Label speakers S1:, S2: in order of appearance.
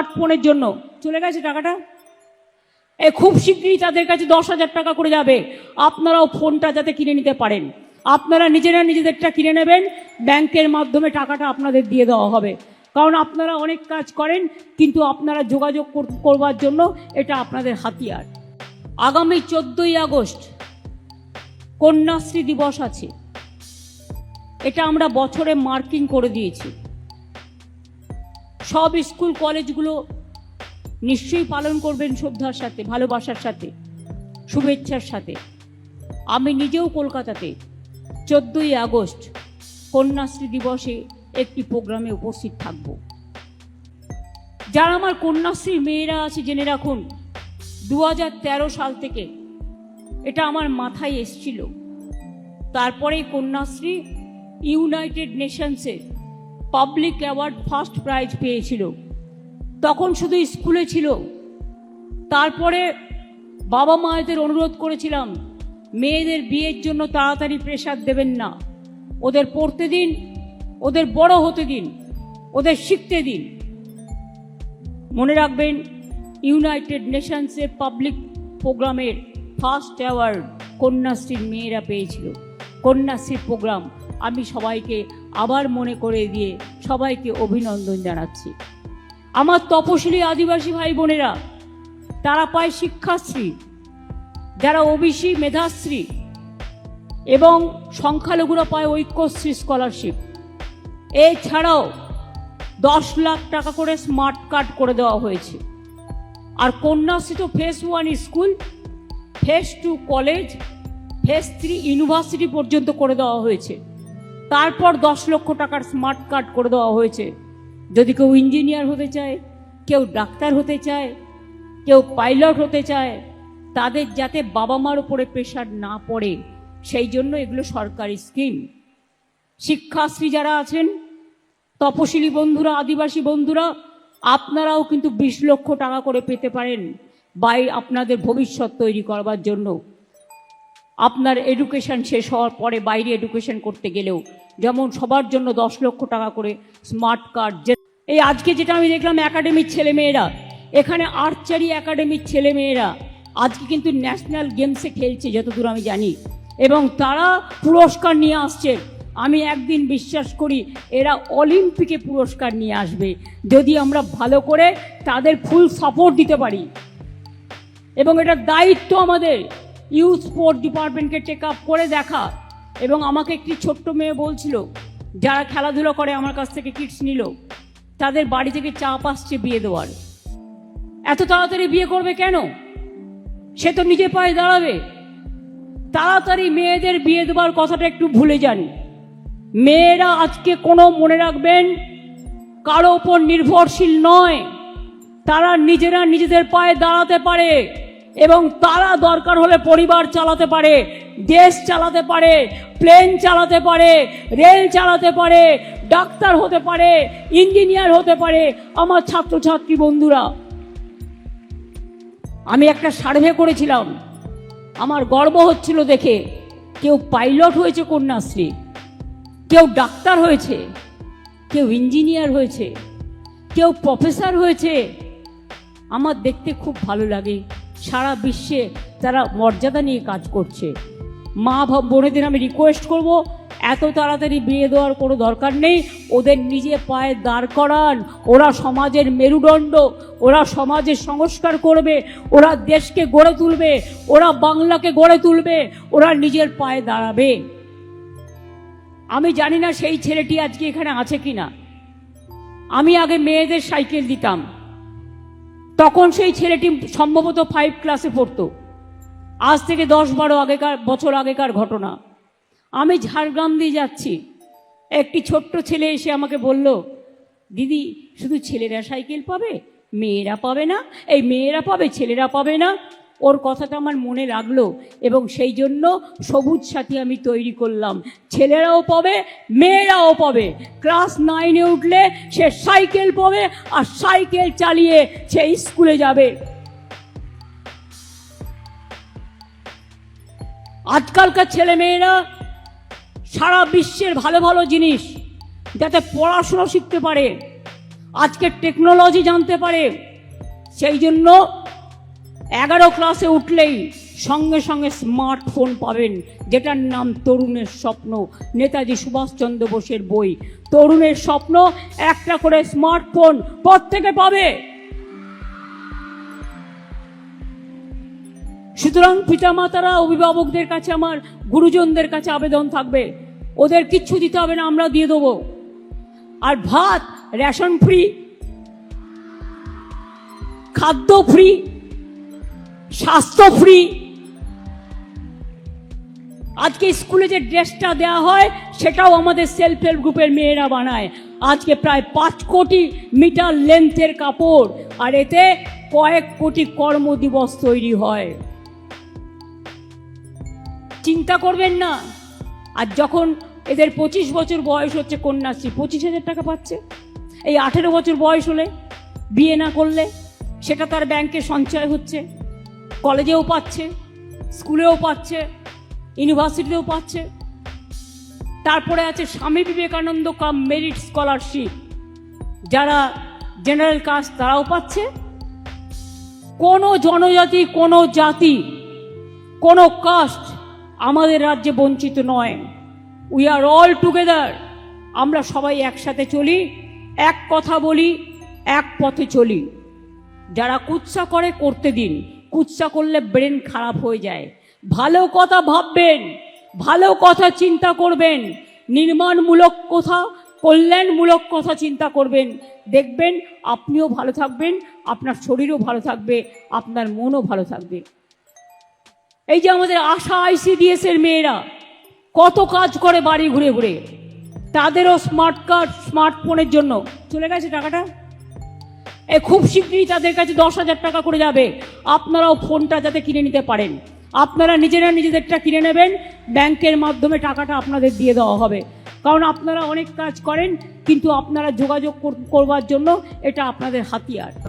S1: স্মার্টফোনের জন্য। চলে গেছে টাকাটা? এ, খুব শীঘ্রই তাদের কাছে দশ হাজার টাকা করে যাবে। আপনারাও ফোনটা যাতে কিনে নিতে পারেন। আপনারা নিজেরা নিজেদেরটা কিনে নেবেন। ব্যাংকের মাধ্যমে টাকাটা আপনাদের দিয়ে দেওয়া হবে। কারণ আপনারা অনেক কাজ করেন, কিন্তু আপনারা যোগাযোগ কর- করবার জন্য এটা আপনাদের হাতিয়ার। আগামী চোদ্দোই আগস্ট কন্যাশ্রী দিবস আছে। এটা আমরা বছরে মার্কিং করে দিয়েছি। সব স্কুল কলেজগুলো নিশ্চয়ই পালন করবেন শ্রদ্ধার সাথে, ভালোবাসার সাথে, শুভেচ্ছার সাথে। আমি নিজেও কলকাতাতে চোদ্দোই আগস্ট কন্যাশ্রী দিবসে একটি প্রোগ্রামে উপস্থিত থাকব। যারা আমার কন্যাশ্রীর মেয়েরা আছে, জেনে রাখুন দু হাজার তেরো সাল থেকে এটা আমার মাথায় এসছিল। তারপরে কন্যাশ্রী ইউনাইটেড নেশনসের পাবলিক অ্যাওয়ার্ড ফার্স্ট প্রাইজ পেয়েছিল। তখন শুধু স্কুলে ছিল। তারপরে বাবা মায়েদের অনুরোধ করেছিলাম, মেয়েদের বিয়ের জন্য তাড়াতাড়ি প্রেশার দেবেন না। ওদের পড়তে দিন, ওদের বড় হতে দিন, ওদের শিখতে দিন। মনে রাখবেন ইউনাইটেড নেশনসের পাবলিক প্রোগ্রামের ফার্স্ট অ্যাওয়ার্ড কন্যাশ্রীর মেয়েরা পেয়েছিল। কন্যাশ্রীর প্রোগ্রাম আমি সবাইকে আবার মনে করে দিয়ে সবাইকে অভিনন্দন জানাচ্ছি। আমার তপশিলি আদিবাসী ভাই বোনেরা, তারা পায় শিক্ষাশ্রী, যারা ওবিসি মেধাশ্রী, এবং সংখ্যালঘুরা পায় ঐক্যশ্রী স্কলারশিপ। এছাড়াও দশ লাখ টাকা করে স্মার্ট কার্ড করে দেওয়া হয়েছে। আর কন্যাশ্রী তো phase one school phase two college phase three university পর্যন্ত করে দেওয়া হয়েছে। তারপর দশ লক্ষ টাকার স্মার্ট কার্ড করে দেওয়া হয়েছে। যদি কেউ ইঞ্জিনিয়ার হতে চায়, কেউ ডাক্তার হতে চায়, কেউ পাইলট হতে চায়, তাদের যাতে বাবা মার উপরে প্রেশার না পড়ে, সেই জন্য এগুলো সরকারি স্কিম শিক্ষাশ্রী যারা আছেন, তপশিলি বন্ধুরা, আদিবাসী বন্ধুরা, আপনারাও কিন্তু বিশ লক্ষ টাকা করে পেতে পারেন। বাই আপনাদের ভবিষ্যৎ তৈরি করবার জন্য। আপনার এডুকেশন শেষ হওয়ার পরে বাইরে এডুকেশন করতে গেলেও, যেমন সবার জন্য দশ লক্ষ টাকা করে স্মার্ট কার্ড যে এই আজকে যেটা আমি দেখলাম একাডেমির ছেলেমেয়েরা, এখানে আর্চারি একাডেমির ছেলেমেয়েরা, আজকে কিন্তু ন্যাশনাল গেমসে খেলছে, যতদূর আমি জানি। এবং তারা পুরস্কার নিয়ে আসছে। আমি একদিন বিশ্বাস করি, এরা অলিম্পিকে পুরস্কার নিয়ে আসবে, যদি আমরা ভালো করে তাদের ফুল সাপোর্ট দিতে পারি। এবং এটার দায়িত্ব আমাদের। ইউথ স্পোর্ট ডিপার্টমেন্টকে টেক আপ করে দেখা এবং আমাকে একটি ছোট্ট মেয়ে বলছিল, যারা খেলাধুলো করে আমার কাছ থেকে কিটস নিল, তাদের বাড়ি থেকে চাপ আসছে বিয়ে দেওয়ার। এত তাড়াতাড়ি বিয়ে করবে কেন? সে তো নিজে পায়ে দাঁড়াবে। তাড়াতাড়ি মেয়েদের বিয়ে দেওয়ার কথাটা একটু ভুলে যান। মেয়েরা আজকে কোনো মনে রাখবেন, কারও ওপর নির্ভরশীল নয়। তারা নিজেরা নিজেদের পায়ে দাঁড়াতে পারে। এবং তারা দরকার হলে পরিবার চালাতে পারে, দেশ চালাতে পারে প্লেন চালাতে পারে রেল চালাতে পারে ডাক্তার হতে পারে ইঞ্জিনিয়ার হতে পারে। আমার ছাত্রছাত্রী বন্ধুরা, আমি একটা সার্ভে করেছিলাম। আমার গর্ব হচ্ছিল দেখে। কেউ পাইলট হয়েছে কন্যাশ্রী, কেউ ডাক্তার হয়েছে, কেউ ইঞ্জিনিয়ার হয়েছে, কেউ প্রফেসর হয়েছে। আমার দেখতে খুব ভালো লাগে। সারা বিশ্বে তারা মর্যাদা নিয়ে কাজ করছে। মা বোনেদের আমি রিকোয়েস্ট করব, এত তাড়াতাড়ি বিয়ে দেওয়ার কোনো দরকার নেই। ওদের নিজে পায়ে দাঁড় করান। ওরা সমাজের মেরুদণ্ড, ওরা সমাজের সংস্কার করবে, ওরা দেশকে গড়ে তুলবে, ওরা বাংলাকে গড়ে তুলবে, ওরা নিজের পায়ে দাঁড়াবে। আমি জানি না সেই ছেলেটি আজকে এখানে আছে কি না আমি আগে মেয়েদের সাইকেল দিতাম। তখন সেই ছেলেটি সম্ভবত ফাইভ ক্লাসে পড়তো। আজ থেকে দশ বারো আগেকার, বছর আগেকার ঘটনা। আমি ঝাড়গ্রাম দিয়ে যাচ্ছি। একটি ছোট্ট ছেলে এসে আমাকে বলল, দিদি, শুধু ছেলেরা সাইকেল পাবে, মেয়েরা পাবে না, এই মেয়েরা পাবে, ছেলেরা পাবে না। ওর কথাটা আমার মনে লাগল এবং সেই জন্য সবুজ সাথী আমি তৈরি করলাম। ছেলেরাও পাবে, মেয়েরাও পাবে। ক্লাস নাইনে উঠলে সে সাইকেল পাবে আর সাইকেল চালিয়ে সে স্কুলে যাবে। আজকালকার ছেলে মেয়েরা সারা বিশ্বের ভালো ভালো জিনিস যাতে পড়াশুনো শিখতে পারে আজকে টেকনোলজি জানতে পারে, সেই জন্য এগারো ক্লাসে উঠলেই সঙ্গে সঙ্গে স্মার্টফোন পাবেন, যেটার নাম তরুণের স্বপ্ন। নেতাজি সুভাষচন্দ্র বোসের বই। তরুণের স্বপ্ন, একটা করে স্মার্টফোন প্রত্যেকে পাবে। সুতরাং পিতামাতারা, অভিভাবকদের কাছে আমার, গুরুজনদের কাছে আবেদন থাকবে। ওদের কিচ্ছু দিতে হবে না, আমরা দিয়ে দেবো। আর ভাত রেশন ফ্রি খাদ্য ফ্রি স্বাস্থ্য ফ্রি আজকে স্কুলে যে ড্রেসটা দেওয়া হয়, সেটাও আমাদের সেলফ হেল্প গ্রুপের মেয়েরা বানায়। আজকে প্রায় পাঁচ কোটি মিটার লেন্থের কাপড়, আর এতে কয়েক কোটি কর্মদিবস তৈরি হয়। চিন্তা করবেন না। আর যখন এদের পঁচিশ বছর বয়স হচ্ছে কন্যাশ্রী, পঁচিশ হাজার টাকা পাচ্ছে। এই আঠেরো বছর বয়স হলে বিয়ে না করলে সেটা তার ব্যাংকে সঞ্চয় হচ্ছে। কলেজেও পাচ্ছে, স্কুলেও পাচ্ছে, ইউনিভার্সিটিতেও পাচ্ছে। তারপরে আছে Swami Vivekananda cum merit scholarship. যারা জেনারেল কাস্ট তারাও পাচ্ছে। কোনো জনজাতি, কোনো জাতি, কোনো কাস্ট আমাদের রাজ্যে বঞ্চিত নয়। উই আর অল টুগেদার আমরা সবাই একসাথে চলি, এক কথা বলি, এক পথে চলি। যারা কুৎসা করে, করতে দিন। কুৎসা করলে ব্রেন খারাপ হয়ে যায়। ভালো কথা ভাববেন, ভালো কথা চিন্তা করবেন, নির্মাণমূলক কথা, কল্যাণমূলক কথা চিন্তা করবেন। দেখবেন আপনিও ভালো থাকবেন, আপনার শরীরও ভালো থাকবে, আপনার মনও ভালো থাকবে। এই যে আমাদের আশা আইসিডিএস এর মেয়েরা, কত কাজ করে বাড়ি ঘুরে ঘুরে। তাদেরও স্মার্ট কার্ড স্মার্টফোনের জন্য। চলে গেছে টাকাটা? এ খুব শীঘ্রই তাদের কাছে দশ হাজার টাকা করে যাবে। আপনারাও ফোনটা যাতে কিনে নিতে পারেন। আপনারা নিজেরা নিজেদেরটা কিনে নেবেন, ব্যাংকের মাধ্যমে টাকাটা আপনাদের দিয়ে দেওয়া হবে। কারণ আপনারা অনেক কাজ করেন, কিন্তু আপনারা যোগাযোগ কর- করবার জন্য এটা আপনাদের হাতিয়ার।